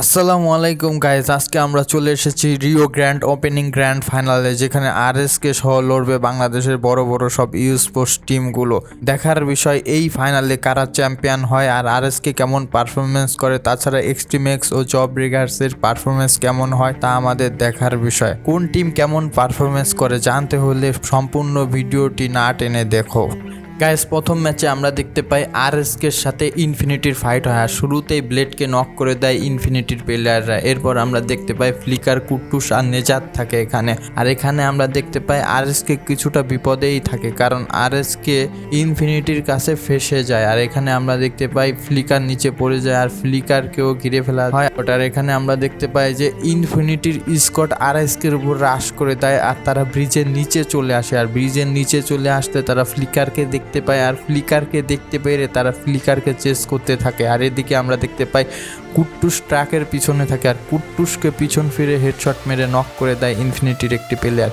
আসসালামু আলাইকুম গাইজ আজকে আমরা চলে এসেছি রিও গ্র্যান্ড ওপেনিং গ্র্যান্ড ফাইনালে যেখানে আর কে সহ লড়বে বাংলাদেশের বড় বড় সব ইউ স্পোর্টস টিমগুলো দেখার বিষয়, এই ফাইনালে কারা চ্যাম্পিয়ন হয় আর আর কে কেমন পারফরমেন্স করে, তাছাড়া এক্সট্রিমেক্স ও জব রিগার্সের পারফরমেন্স কেমন হয়, তা আমাদের দেখার বিষয়। কোন টিম কেমন পারফরমেন্স করে, জানতে হলে সম্পূর্ণ ভিডিওটি না টেনে দেখো। গাইস প্রথম ম্যাচে আমরা দেখতে পাই আর এসকের সাথে ইনফিনিটির ফাইট হয়। আর শুরুতেই ব্লেডকে নক করে দেয় ইনফিনিটির প্লেয়াররা এরপর আমরা দেখতে পাই ফ্লিকার কুট্টুস আর নেজাত থাকে এখানে। আর এখানে আমরা দেখতে পাই আর এসকে কিছুটা বিপদেই থাকে। কারণ আর কে ইনফিনিটির কাছে ফেসে যায়। আর এখানে আমরা দেখতে পাই ফ্লিকার নিচে পড়ে যায় আর ফ্লিকারকেও ঘিরে ফেলা হয়। ওটার এখানে আমরা দেখতে পাই যে ইনফিনিটির স্কট আর এর উপর রাশ করে দেয় আর তারা ব্রিজের নিচে চলে আসে। আর ব্রিজের নিচে চলে আসতে তারা ফ্লিকারকে দেখতে পায় আর ফ্লিকারকে দেখতে পেরে তারা ফ্লিকারকে চেস করতে থাকে। আর এদিকে আমরা দেখতে পাই কুট্টুস ট্রাকের পিছনে থাকে আর কুট্টুসকে পিছন ফিরে হেডশট মেরে নক করে দেয় ইনফিনিটির একটি প্লেয়ার।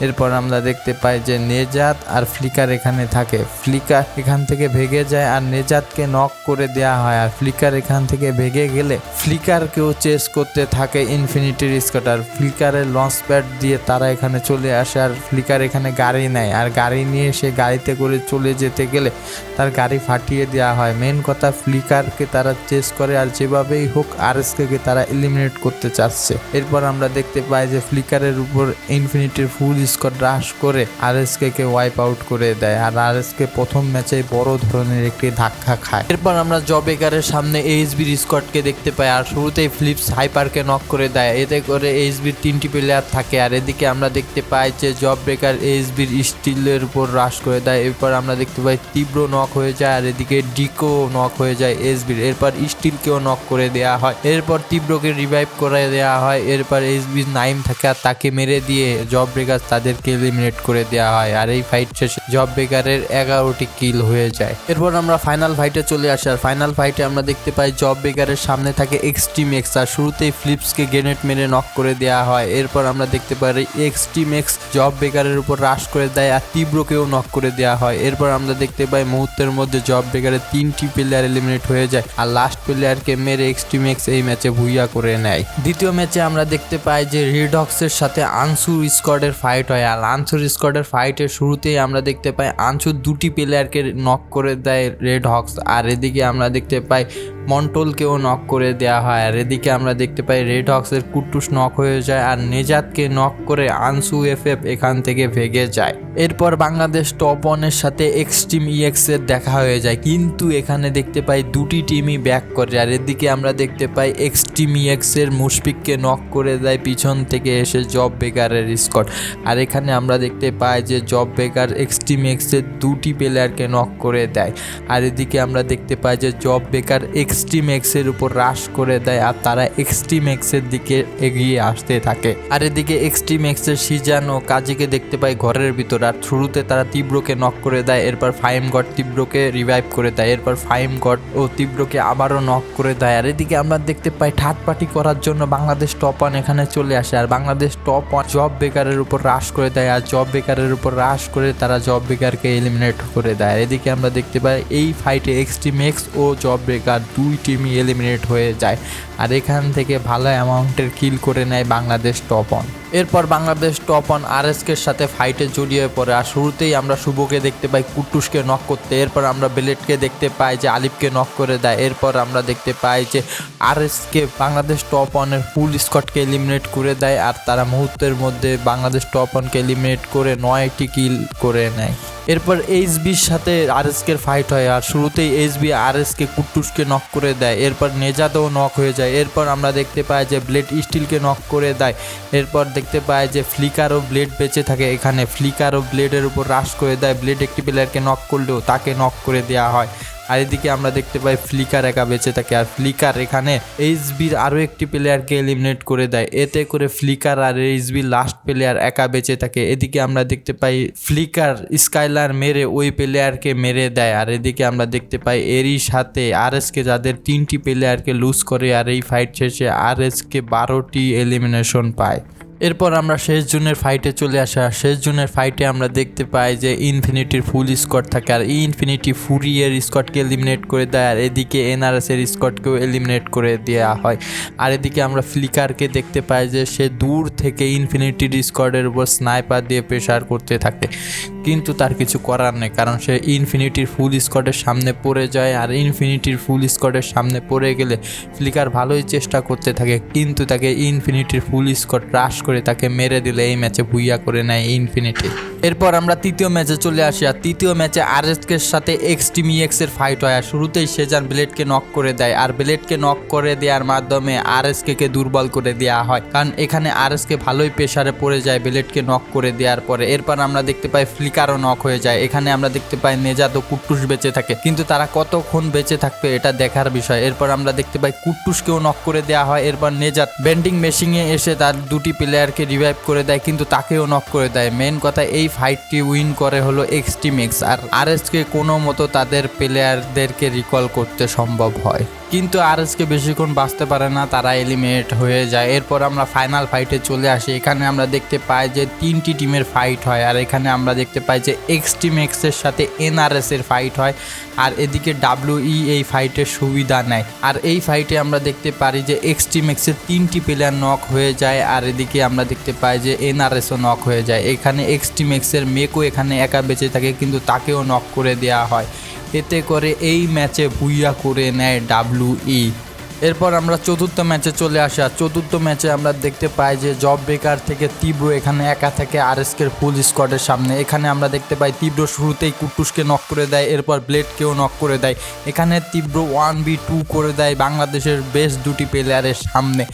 এরপর আমরা দেখতে পাই যে নেজাত আর ফ্লিকার এখানে থাকে। ফ্লিকার এখান থেকে ভেগে যায় আর নেজাতকে নক করে দেয়া হয়। আর ফ্লিকার এখান থেকে ভেগে গেলে ফ্লিকারকেও চেস করতে থাকে ইনফিনিটির স্কটার ফ্লিকারের লঞ্চ প্যাড দিয়ে তারা এখানে চলে আসে আর ফ্লিকার এখানে গাড়ি নেয়। আর গাড়ি নিয়ে সে গাড়িতে করে চলে যেতে গেলে তার গাড়ি ফাটিয়ে দেওয়া হয়। মেন কথা ফ্লিকারকে তারা চেস করে আর যেভাবেই হোক আর কে তারা এলিমিনেট করতে চাচ্ছে। এরপর আমরা দেখতে পাই যে ফ্লিকারের উপর ইনফিনিটির ফুল স্কট রাশ করে আর কে ওয়াইপ আউট করে দেয় আর আর প্রথম ম্যাচে বড় ধরনের একটি ধাক্কা খায়। এরপর আমরা জবেকারের সামনে এইচবির স্কটকে দেখতে পাই আর শুরুতেই ফ্লিপস হাইপারকে নক করে দেয়। এতে করে এইচবির তিনটি প্লেয়ার থাকে আর এদিকে আমরা দেখতে পাই যে জব ব্রেকার এইচবির স্টিলের উপর রাশ করে দেয়। এরপর আমরা দেখতে পাই তীব্র নক হয়ে যায় আর এদিকে ডিকো নক হয়ে যায় এসবির এরপর স্টিলকেও নক করে দেওয়া হয়। এরপর তীব্রকে রিভাইভ করে দেওয়া হয়। এরপর এসবির নাইম থাকে আর তাকে মেরে দিয়ে জব ব্রেকার তাদেরকে এলিমিনেট করে দেওয়া হয়। আর এই ফাইট শেষে জব ব্রেকারের এগারোটি কিল হয়ে যায়। এরপর আমরা ফাইনাল ফাইটে চলে আসি। আর ফাইনাল ফাইটে আমরা দেখতে পাই জব ব্রেকারের সামনে থাকে এক্সট্রিম এক্স আর শুরুতেই ফ্লিপসকে গ্রেনেড মেরে নক করে দেওয়া হয়। এরপর আমরা দেখতে পাই এক্সট্রিম এক্স জব ব্রেকারের উপর রাশ করে দেয় আর তীব্রকেও নক করে দেওয়া হয়। এরপর আমরা দেখতে পাই মুহূর্তের মধ্যে জব বেকারের তিনটি প্লেয়ার এলিমিনেট হয়ে যায়। আর লাস্ট প্লেয়ারকে মেরে এক্সট্রিম এক্স এই ম্যাচে ভুইয়া করে নেয়। দ্বিতীয় ম্যাচে আমরা দেখতে পাই যে রিডক্সের সাথে আনসুর স্কোয়াডের ফাইট হয়। আর আনসুর স্কোয়াডের ফাইটের শুরুতেই আমরা দেখতে পাই আনসুর দুটি প্লেয়ারকে নক করে দেয় রেড হক্স আর এদিকে আমরা দেখতে পাই মন্টলকেও নক করে দেওয়া হয়। আর এদিকে আমরা দেখতে পাই রেড হক্সের কুট্টুস নক হয়ে যায় আর নেজাতকে নক করে আনসু এফ এফ এখান থেকে ভেগে যায়। এরপর বাংলাদেশ টপ ওয়ানের সাথে এক্সট্রিম ইএক্স এর দেখা হয়ে যায়। কিন্তু এখানে দেখতে পাই দুটি টিমই ব্যাক করে। আর এদিকে আমরা দেখতে পাই এক্সট্রিম ইএক্স এর মুশফিককে নক করে দেয় পিছন থেকে এসে জব বেকারের স্কট আর এখানে আমরা দেখতে পাই যে জব বেকার এক্সট্রিম এক্সের দুটি প্লেয়ারকে নক করে দেয়। আর এদিকে আমরা দেখতে পাই যে জব বেকার এক্সট্রিম এক্সের উপর হ্রাস করে দেয় আর তারা এক্সট্রিম এক্সের দিকে এগিয়ে আসতে থাকে। আর এদিকে এক্সট্রিম এক্সের সিজান ও কাজীকে দেখতে পাই ঘরের ভিতর আর শুরুতে তারা তীব্রকে নক করে দেয়, এরপর ফাইম গড তীব্রকে রিভাইভ করে দেয়, এরপর ফাইম গড ও তীব্রকে আবারও নক করে দেয়। আর এদিকে আমরা দেখতে পাই ঠাট পাটি করার জন্য বাংলাদেশ টপ ওয়ান এখানে চলে আসে আর বাংলাদেশ টপ ওয়ান জব বেকারের উপর হ্রাস করে দেয় আর জব বেকারের উপর হ্রাস করে তারা জব বেকারকে এলিমিনেট করে দেয়। এদিকে আমরা দেখতে পাই এই ফাইটে এক্সট্রিম এক্স ও জব বেকার দুই টিমই এলিমিনেট হয়ে যায়। আর এখান থেকে ভালো অ্যামাউন্টের কিল করে নেয় বাংলাদেশ টপ অন এরপর বাংলাদেশ টপ অন আর এসকের সাথে ফাইটে জড়িয়ে পড়ে। আর শুরুতেই আমরা শুভকে দেখতে পাই কুট্টুসকে নক করতে। এরপর আমরা বেলেটকে দেখতে পাই যে আলিফকে নক করে দেয়। এরপর আমরা দেখতে পাই যে আর এসকে বাংলাদেশ টপ অনের ফুল স্কটকে এলিমিনেট করে দেয়। আর তারা মুহূর্তের মধ্যে বাংলাদেশ টপ অনকে এলিমিনেট করে নয়টি কিল করে নেয়। এরপর এইচ বির সাথে আর এসকের ফাইট হয় আর শুরুতেই এইচ বি আর এসকে কুট্টুসকে নক করে দেয়। এরপর নেজাদও নক হয়ে যায়। এরপর আমরা দেখতে পাই যে ব্লেড স্টিলকে নক করে দেয়। এরপর দেখতে পাই যে ফ্লিকারও ব্লেড বেঁচে থাকে এখানে। ফ্লিকারও ব্লেডের উপর রাশ করে দেয়। ব্লেড একটি প্লেয়ারকে নক করলেও তাকে নক করে দেওয়া হয়। আর এদিকে আমরা দেখতে পাই ফ্লিকার একা বেঁচে থাকে। আর ফ্লিকার এখানে এইচবির আরও একটি প্লেয়ারকে এলিমিনেট করে দেয়। এতে করে ফ্লিকার আর এইচবির লাস্ট প্লেয়ার একা বেঁচে থাকে। এদিকে আমরা দেখতে পাই ফ্লিকার স্কাইলার মেরে ওই প্লেয়ারকে মেরে দেয়। আর এদিকে আমরা দেখতে পাই এরই সাথে আর এসকে যাদের তিনটি প্লেয়ারকে লুজ করে। আর এই ফাইট শেষে আর এসকে বারোটি এলিমিনেশন পায়। এরপর আমরা শেষ জুনের ফাইটে চলে আসা। শেষ জুনের ফাইটে আমরা দেখতে পাই যে ইনফিনিটির ফুল স্কোয়াড থাকে আর ইনফিনিটি ফুরিয়ের স্কোয়াডকে এলিমিনেট করে দেয় আর এদিকে এনআরএস এর স্কোয়াডকেও এলিমিনেট করে দেওয়া হয়। আর এদিকে আমরা ফ্লিকারকে দেখতে পাই যে সে দূর থেকে ইনফিনিটির স্কোয়াডের উপর স্নাইপার দিয়ে প্রেশার করতে থাকে। কিন্তু তার কিছু করার নেই কারণ সে ইনফিনিটির ফুল স্কোয়াডের সামনে পড়ে যায় আর ইনফিনিটির ফুল স্কোয়াডের সামনে পড়ে গেলে ফ্লিকার ভালোই চেষ্টা করতে থাকে। কিন্তু তাকে ইনফিনিটির ফুল স্কোয়াড রাশ করে তাকে মেরে দিলে এই ম্যাচে ভুইয়া করে নেয় ইনফিনিটি। এরপর আমরা তৃতীয় ম্যাচে চলে আসি আর তৃতীয় ম্যাচে আরএসকের সাথে এক্স টিম এর ফাইট হয় আর শুরুতেই সেজান ব্লেডকে নক করে দেয় আর ব্লেডকে নক করে দেওয়ার মাধ্যমে আরএসকে কে দুর্বল করে দেওয়া হয়। কারণ এখানে আরএসকে ভালোই প্রেসারে পড়ে যায় ব্লেডকে নক করে দেওয়ার পরে। এরপর আমরা দেখতে পাই ফ্লিকারও নক হয়ে যায়। এখানে আমরা দেখতে পাই নেজাদ ও কুট্টুস বেঁচে থাকে। কিন্তু তারা কতক্ষণ বেঁচে থাকবে এটা দেখার বিষয়। এরপর আমরা দেখতে পাই কুট্টুসকেও নক করে দেওয়া হয়। এরপর নেজাদ বেন্ডিং মেশিনে এসে তার দুটি প্লেয়ারকে রিভাইভ করে দেয়, কিন্তু তাকেও নক করে দেয়। মেন কথা, এই ফাইটটি উইন করে হলো এক্সটিমিক্স এক্স আর আরএসকে কোনো মতো তাদের প্লেয়ারদেরকে রিকল করতে সম্ভব হয়। কিন্তু আরএসকে বেশিক্ষণ বাঁচতে পারে না, তারা এলিমিনেট হয়ে যায়। এরপর আমরা ফাইনাল ফাইটে চলে আসি। এখানে আমরা দেখতে পাই যে তিনটি টিমের ফাইট হয়, আর এখানে আমরা দেখতে পাই যে এক্স টিম এক্সের সাথে এনআরএস এর ফাইট হয়, আর এদিকে ডাব্লিউ ই এই ফাইটের সুবিধা নেয়। আর এই ফাইটে আমরা দেখতে পারি যে এক্স টিম এক্সের তিনটি প্লেয়ার নক হয়ে যায়, আর এদিকে আমরা দেখতে পাই যে এনআরএসও নক হয়ে যায়। এখানে এক্স টিম এক্সের মেকও এখানে একা বেঁচে থাকে, কিন্তু তাকেও নক করে দেওয়া হয়। এতে করে এই ম্যাচে ভুইয়া করে নেয় ডাব্লিউই এরপর আমরা চতুর্থ ম্যাচে চলে আসি চতুর্থ ম্যাচে আমরা দেখতে পাই যে জব বেকার থেকে তীব্র এখানে একা থেকে আরএসকের ফুল স্কোয়াডের সামনে। এখানে আমরা দেখতে পাই তীব্র শুরুতেই কুটুসকে নক করে দেয়, এরপর ব্লেডকেও নক করে দেয়। এখানে তীব্র ওয়ান বি টু করে দেয় বাংলাদেশের বেশ দুটি প্লেয়ারের সামনে।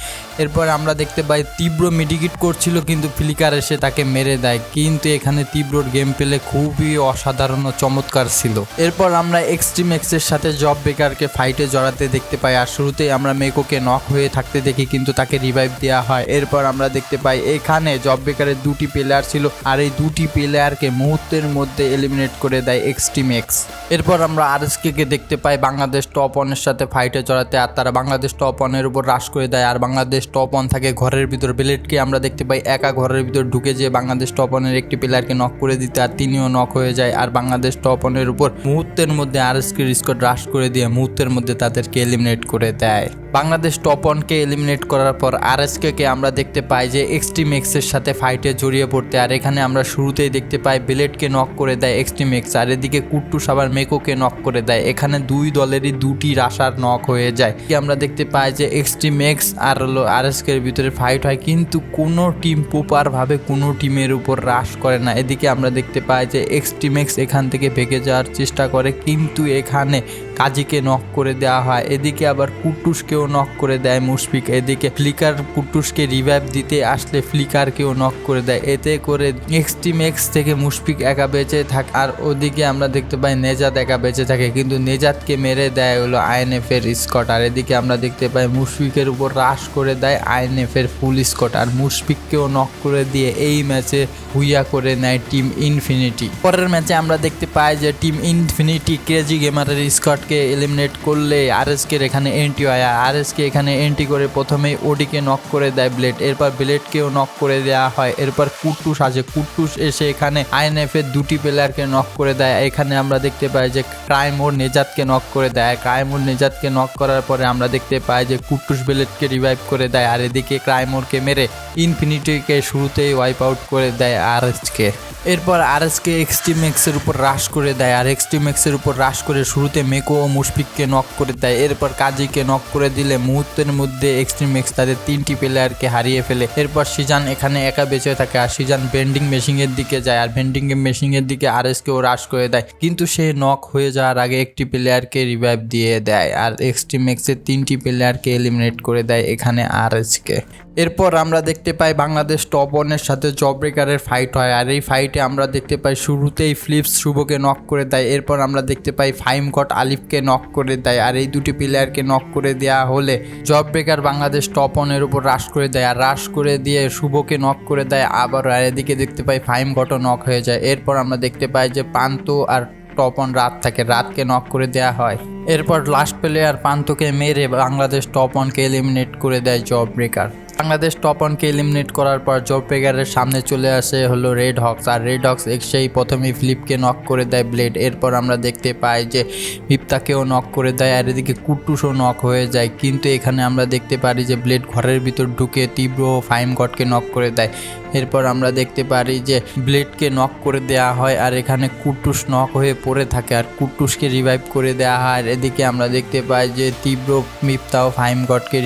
এরপর আমরা দেখতে পাই তীব্র মিডিকিট করছিল, কিন্তু ফ্লিকার এসে তাকে মেরে দেয়। কিন্তু এখানে তীব্রর গেম পেলে খুবই অসাধারণ চমৎকার ছিল। এরপর আমরা এক্সট্রিম এক্সের সাথে জব বেকারকে ফাইটে জড়াতে দেখতে পাই, আর শুরুতেই আমরা মেকোকে নক হয়ে থাকতে দেখি, কিন্তু তাকে রিভাইভ দেওয়া হয়। এরপর আমরা দেখতে পাই, এখানে জব বেকারের দুটি প্লেয়ার ছিল, আর এই দুটি প্লেয়ারকে মুহূর্তের মধ্যে এলিমিনেট করে দেয় এক্সট্রিম এক্স এরপর আমরা আরএসকে কে দেখতে পাই, বাংলাদেশ টপ ওয়ানের সাথে ফাইটে জড়াতে, আর তারা বাংলাদেশ টপ ওয়ানের উপর রাশ করে দেয়, আর বাংলাদেশ টপ ওয়ান থাকে ঘরের ভিতর। বেলেটকে আমরা দেখতে পাই, একা ঘরের ভিতর ঢুকে যেয়ে বাংলাদেশ টপ ওয়ানের একটি প্লেয়ারকে নক করে দিতে, আর তিনিও নক হয়ে যায়, আর বাংলাদেশ টপ ওয়ানের উপর মুহূর্তের মধ্যে আরএসকে রিস্কট রাশ করে দিয়ে মুহূর্তের মধ্যে তাদেরকে এলিমিনেট করে দেয়। Bye. বাংলাদেশ টপ ওয়ানকে এলিমিনেট করার পর আরএসকে কে আমরা দেখতে পাই যে এক্সট্রিম এক্সের সাথে ফাইটে জড়িয়ে পড়তে। আর এখানে আমরা শুরুতেই দেখতে পাই ব্লেডকে নক করে দেয় এক্সট্রিম এক্স আর এদিকে কুট্টুস আবার মেকোকে নক করে দেয়। এখানে দুই দলেরই দুটি রাশার নক হয়ে যায়। কি আমরা দেখতে পাই যে এক্সট্রিম এক্স আর হলো আরএসকে এর ভিতরে ফাইট হয়, কিন্তু কোনো টিম প্রপারভাবে কোনো টিমের উপর রাশ করে না। এদিকে আমরা দেখতে পাই যে এক্সট্রিম এক্স এখান থেকে ভেগে যাওয়ার চেষ্টা করে, কিন্তু এখানে কাজীকে নক করে দেওয়া হয়। এদিকে আবার কুট্টুসকেও নক করে দেয় মুশফিক। এদিকে ফ্লিকার কুট্টুসকে রিভাইভ দিতে আসলে ফ্লিকারকেও নক করে দেয়। এতে করে এক্সট্রিম এক্স থেকে মুশফিক একা বেঁচে থাকে, আর ওদিকে আমরা দেখতে পাই নেজাদ একা বেঁচে থাকে, কিন্তু নেজাদকে মেরে দেয় হলো আইএনএফ এর স্কট আর এদিকে আমরা দেখতে পাই মুশফিকের উপর রাশ করে দেয় আইএনএফ এর ফুল স্কট আর মুশফিককেও নক করে দিয়ে এই ম্যাচে হুইয়া করে নেয় টিম ইনফিনিটি পরের ম্যাচে আমরা দেখতে পাই যে টিম ইনফিনিটি ক্রেজি গেমারের স্কটকে এলিমিনেট করলে আরএসকে এখানে এন্ট্রি হয়, আর আরএসকে এখানে এন্ট্রি করে প্রথমেই ওডিকে নক করে দেয় ব্লেড এরপর ব্লেডকেও নক করে দেওয়া হয়। এরপর কুট্টুস আসে। কুট্টুস এসে এখানে আইএনএফ এর দুটি প্লেয়ারকে নক করে দেয়। এখানে আমরা দেখতে পাই যে ক্রাইম ওর নেজাদকে নক করে দেয়। ক্রাইম ওর নেজাদকে নক করার পরে আমরা দেখতে পাই যে কুট্টুস ব্লেডকে রিভাইভ করে দেয়। আর এদিকে ক্রাইমোরকে মেরে ইনফিনিটিকে শুরুতেই ওয়াইপ আউট করে দেয় আরএসকে। এরপর আরএসকে এক্সট্রিম এক্সের উপর রাশ করে দেয়। আর এক্সট্রিম এক্সের উপর রাশ করে শুরুতে মেকো ও মুশফিককে নক করে দেয়। এরপর কাজীকে নক করে দিলে মুহূর্তের মধ্যে এক্সট্রিম এক্স তাদের তিনটি প্লেয়ারকে হারিয়ে ফেলে। এরপর সিজান এখানে একা বেঁচে থাকে আর সিজান ভেন্ডিং মেশিনের দিকে যায় আর ভেন্ডিং মেশিনের দিকে আর আরএসকেও রাশ করে দেয়। কিন্তু সে নক হয়ে যাওয়ার আগে একটি প্লেয়ারকে রিভাইভ দিয়ে দেয় আর এক্সট্রিম এক্সের তিনটি প্লেয়ারকে এলিমিনেট করে দেয় এখানে আরএসকে এরপর আমরা দেখতে পাই বাংলাদেশ টপ ওয়ানের সাথে জব ব্রেকারের ফাইট হয় আর এই ফাইটে আমরা দেখতে পাই শুরুতেই ফ্লিপস শুভকে নক করে দেয়। এরপর আমরা দেখতে পাই ফাইম কট আলিফকে নক করে দেয় আর এই দুটি প্লেয়ারকে নক করে দেওয়া হলে জব ব্রেকার বাংলাদেশ টপ ওয়ানের উপর রাশ করে দেয়। আর রাশ করে দিয়ে শুভকে নক করে দেয়, আবার আর এদিকে দেখতে পাই ফাইম কটও নক হয়ে যায়। এরপর আমরা দেখতে পাই যে পান্ত আর টপন রাত থাকে। রাতকে নক করে দেয়া হয়। এরপর লাস্ট প্লেয়ার পান্তকে মেরে বাংলাদেশ টপ ওয়ানকে এলিমিনেট করে দেয় জব ব্রেকার বাংলাদেশ টপ ওয়ানকে এলিমিনেট করার পর জব ব্রেকারের সামনে চলে আসে হলো রেড হক্স আর রেড হক্স সেই প্রথমেই ফ্লিপকে নক করে দেয় ব্লেড এরপর আমরা দেখতে পাই যে মিপ্তাকেও নক করে দেয় আর এদিকে কুট্টুসও নক হয়ে যায়। কিন্তু এখানে আমরা দেখতে পারি যে ব্লেড ঘরের ভিতর ঢুকে তীব্র ফাইম গডকে নক করে দেয়। এরপর আমরা দেখতে পারি যে ব্লেডকে নক করে দেওয়া হয় আর এখানে কুট্টুস নক হয়ে পড়ে থাকে। আর কুট্টুসকে রিভাইভ করে দেওয়া হয়। আর এদিকে আমরা দেখতে পাই যে তীব্র মিপ্তা ও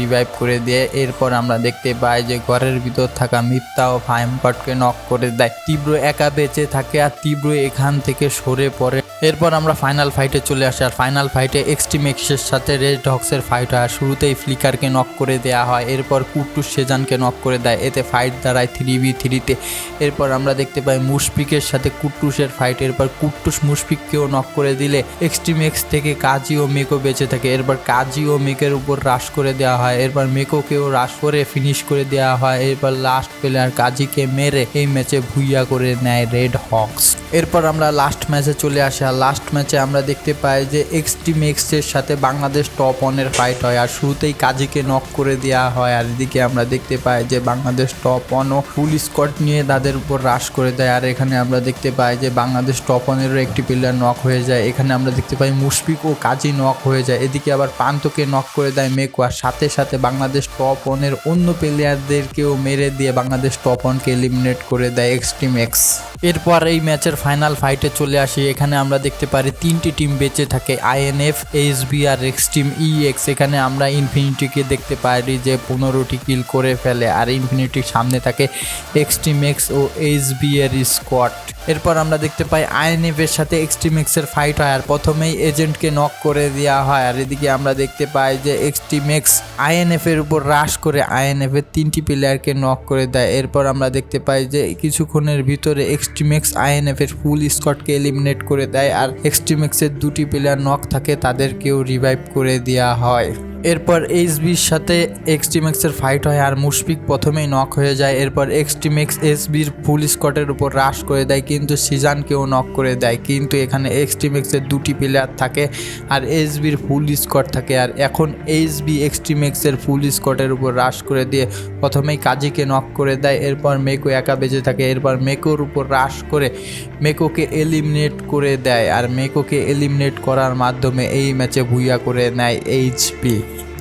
রিভাইভ করে দেয় এরপর আমরা দেখতে পাই যে ঘরের ভিতর থাকা মিপ্তা ও ফাইম গডকে নক করে দেয়। তীব্র একা বেঁচে থাকে আর তীব্র এখান থেকে সরে পড়ে। এরপর আমরা ফাইনাল ফাইটে চলে আসি, আর ফাইনাল ফাইটে এক্সট্রিম এক্সের সাথে রেড ডগসের ফাইট হয়, আর শুরুতেই ফ্লিকারকে নক করে দেওয়া হয়, এরপর কুট্টুস সেজানকে নক করে দেয়, এতে ফাইট দাঁড়ায় থ্রি বি থ্রিতে এরপর আমরা দেখতে পাই মুশফিকের সাথে কুট্টুসের ফাইট এরপর কুট্টুস মুশফিককেও নক করে দিলে এক্সট্রিম এক্স থেকে কাজী ও মেকো বেঁচে থাকে, এরপর কাজী ও মেকের উপর রাশ করে দেওয়া হয়, এরপর মেকোকেও রাশ করে ফিনিশ করে দেওয়া হয়, এরপর লাস্ট প্লেয়ার কাজীকে মেরে এই ম্যাচে ভুইয়া করে নেয় রেড হক্স এরপর আমরা লাস্ট ম্যাচে চলে আসি লাস্ট ম্যাচে আমরা দেখতে পাই যে এক্সট্রিম এক্সের সাথে বাংলাদেশ টপ ওয়ানের ফাইট হয়। আর শুরুতেই কাজীকে নক করে দেওয়া হয়। আর এদিকে আমরা দেখতে পাই যে বাংলাদেশ টপ ওয়ানও ফুল স্কট নিয়ে তাদের উপর রাশ করে দেয়। আর এখানে আমরা দেখতে পাই যে বাংলাদেশ টপ ওয়ানেরও একটি প্লেয়ার নক হয়ে যায়। এখানে আমরা দেখতে পাই মুশফিক ও কাজী নক হয়ে যায়। এদিকে আবার পান্তকে নক করে দেয় মেকো আর সাথে সাথে বাংলাদেশ টপ ওয়ানের অন্য প্লেয়ারদেরকেও মেরে দিয়ে বাংলাদেশ টপ ওয়ানকে এলিমিনেট করে দেয় এক্সট্রিম এক্স এরপর এই ম্যাচের ফাইনাল ফাইটে চলে আসি। এখানে আমরা দেখতে পারি, তিনটি টিম বেঁচে থাকে আইএনএফ এইচবি আর এক্স টিম ইএক্স এখানে আমরা ইনফিনিটিকে দেখতে পারি যে পনেরোটি কিল করে ফেলে, আর ইনফিনিটির সামনে থাকে এক্সট্রিম এক্স ও এইচবি এর স্কোয়াড এরপর আমরা দেখতে পাই আইএনএফ এর সাথে এক্সট্রিম এক্সের ফাইট হয়, আর প্রথমেই এজেন্টকে নক করে দেওয়া হয়, আর এদিকে আমরা দেখতে পাই যে এক্সট্রিম এক্স আইএনএফ এর উপর রাশ করে আইএনএফ এর তিনটি প্লেয়ারকে নক করে দেয়। এরপর আমরা দেখতে পাই যে কিছুক্ষণের ভিতরে এক্সট্রিমেক্স আইএনএফ এর ফুল স্কটকে এলিমিনেট করে দেয়। আর এক্সট্রিমেক্সের দুটি প্লেয়ার নক থাকে তাদেরকেও রিভাইভ করে দেওয়া হয়। এরপর এইচবির সাথে এক্সটিমেক্সের ফাইট হয় আর মুশফিক প্রথমেই নক হয়ে যায়। এরপর এক্সট্রিমেক্স এসবির ফুল স্কটের উপর রাশ করে দেয়, কিন্তু সিজানকেও নক করে দেয়। কিন্তু এখানে এক্সটিমেক্সের দুটি প্লেয়ার থাকে আর এসবির ফুল স্কট থাকে। আর এখন এইচবি এক্সটিমেক্সের ফুল স্কটের উপর রাশ করে দিয়ে প্রথমেই কাজীকে নক করে দেয়। এরপর মেকো একা বেঁচে থাকে। এরপর মেকোর উপর রাশ করে মেকোকে এলিমিনেট করে দেয়। আর মেকোকে এলিমিনেট করার মাধ্যমে এই ম্যাচে ভুইয়া করে নেয় এইচপি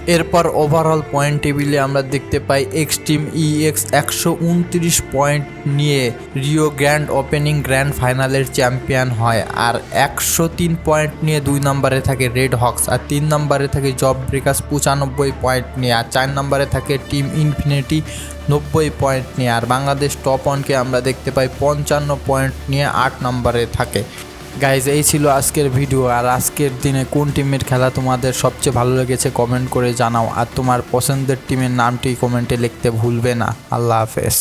এরপর ওভারঅল পয়েন্ট টেবিলে আমরা দেখতে পাই এক্স টিম ইএক্স একশো উনত্রিশ পয়েন্ট নিয়ে রিও গ্র্যান্ড ওপেনিং গ্র্যান্ড ফাইনালের চ্যাম্পিয়ন হয় আর একশো তিন পয়েন্ট নিয়ে দুই নম্বরে থাকে রেড হক্স আর তিন নম্বরে থাকে জব ব্রেকার্স পঁচানব্বই পয়েন্ট নিয়ে আর চার নম্বরে থাকে টিম ইনফিনিটি নব্বই পয়েন্ট নিয়ে আর বাংলাদেশ টপ ওয়ানকে আমরা দেখতে পাই পঞ্চান্ন পয়েন্ট নিয়ে আট নম্বরে থাকে। গাইজ এই ছিল আজকের ভিডিও আর আজকের দিনে কোন টিমের খেলা তোমাদের সবচেয়ে ভালো লেগেছে কমেন্ট করে জানাও, আর তোমার পছন্দের টিমের নামটি কমেন্টে লিখতে ভুলবে না। আল্লাহ হাফেজ।